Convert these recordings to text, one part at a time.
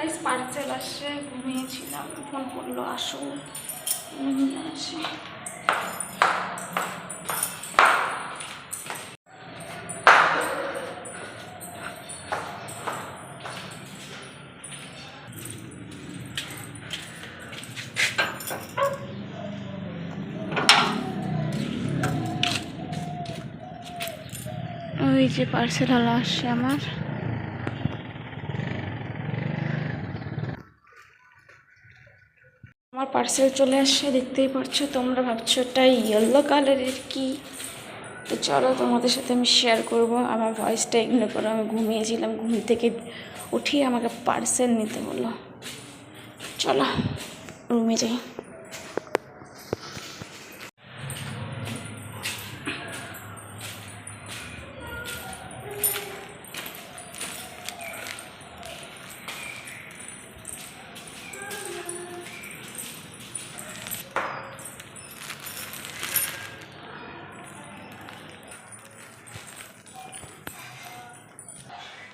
Guys parcel আসছে ঘুমিয়েছিলাম। Phone করল আসো। আসি। ওই যে পার্সেল হলো আসছে আমার। আমার পার্সেল চলে আসছে, দেখতেই পারছ, তোমরা ভাবছ এটা ইয়েলো কালারের কি? তো চলো তোমাদের সাথে আমি শেয়ার করব। আমার ভয়েসটা ইগনোর করো, আমি ঘুমিয়েছিলাম, ঘুম থেকে উঠিয়ে আমাকে পার্সেল নিতে বলল চলো রুমে যাই।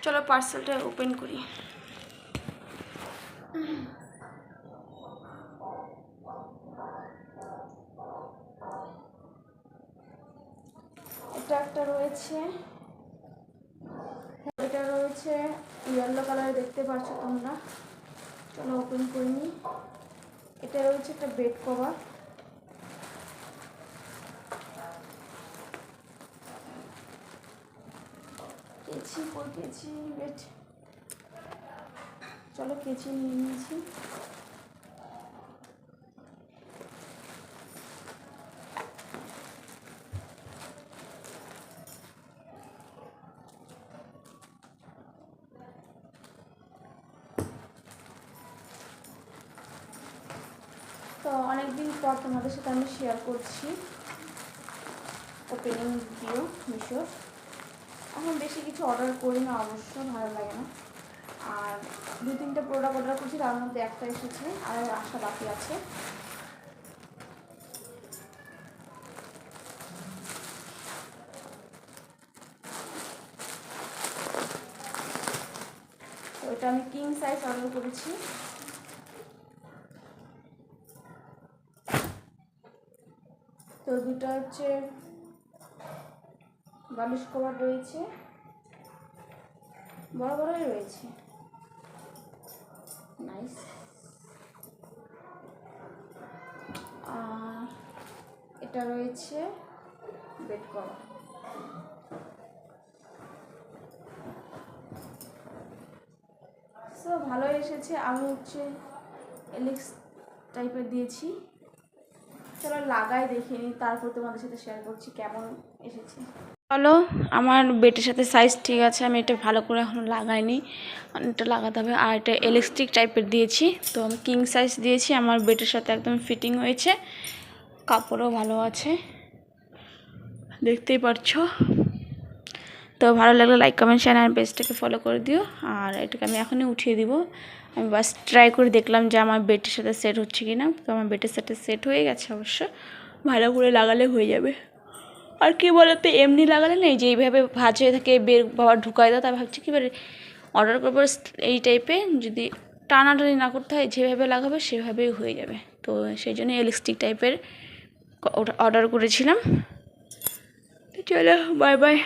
চলো পার্সেলটা ওপেন করি। এটা একটা রয়েছে। এটা রয়েছে ইয়েলো কালার দেখতে পাচ্ছ তোমরা। চলো ওপেন করে নিই এটা রয়েছে একটা বেড কভার কেচি, কই কেচি বেড চলো কেচি নিয়ে নিয়েছি। তো অনেকদিন পর তোমাদের সাথে আমি শেয়ার করছি। ওপেনিং ভিডিও মিশোর এখন বেশি কিছু অর্ডার করি না অবশ্য ভালো লাগে না। আর দু তিনটে প্রোডাক্ট অর্ডার করছি, তার মধ্যে একটা এসেছে, আর আসা বাকি আছে। তো এটা আমি কিং সাইজ অর্ডার করেছি। তো দুটো হচ্ছে বালিশ কভার রয়েছে বড় বড়ই রয়েছে। নাইস আর এটা রয়েছে বেড কভার সো ভালোই এসেছে। আমি হচ্ছে এলিক্স টাইপের দিয়েছি। চলো লাগাই, দেখে নিই। তারপর তোমাদের সাথে শেয়ার করছি কেমন এসেছে। চলো আমার বেটের সাথে সাইজ ঠিক আছে, আমি এটা ভালো করে এখনও লাগাইনি। এটা লাগাতে হবে। আর এটা ইলেকট্রিক টাইপের দিয়েছি, তো আমি কিং সাইজ দিয়েছি। আমার বেটের সাথে একদম ফিটিং হয়েছে, কাপড়ও ভালো আছে। দেখতেই পারছ? তো ভালো লাগলে লাইক কমেন্ট শেয়ার আর পেজটাকে ফলো করে দিও। আর এটাকে আমি এখনই উঠিয়ে দিব। আমি বাস ট্রাই করে দেখলাম যে আমার বেটের সাথে সেট হচ্ছে কি না তো আমার বেটের সাথে সেট হয়ে গেছে অবশ্য। ভালো করে লাগালে হয়ে যাবে। আর কি বলতো, এমনি লাগালে না এই যে এইভাবে ভাজে থাকে, বের বাবা ঢুকাই দাও তাই ভাবছি কি বলে অর্ডার করব এই টাইপে যদি টানাটানি না করতে হয়, যেভাবে লাগাবে সেভাবেই হয়ে যাবে। তো সেই জন্য এলিস্টিক টাইপের অর্ডার করেছিলাম। তো চলো বাই বাই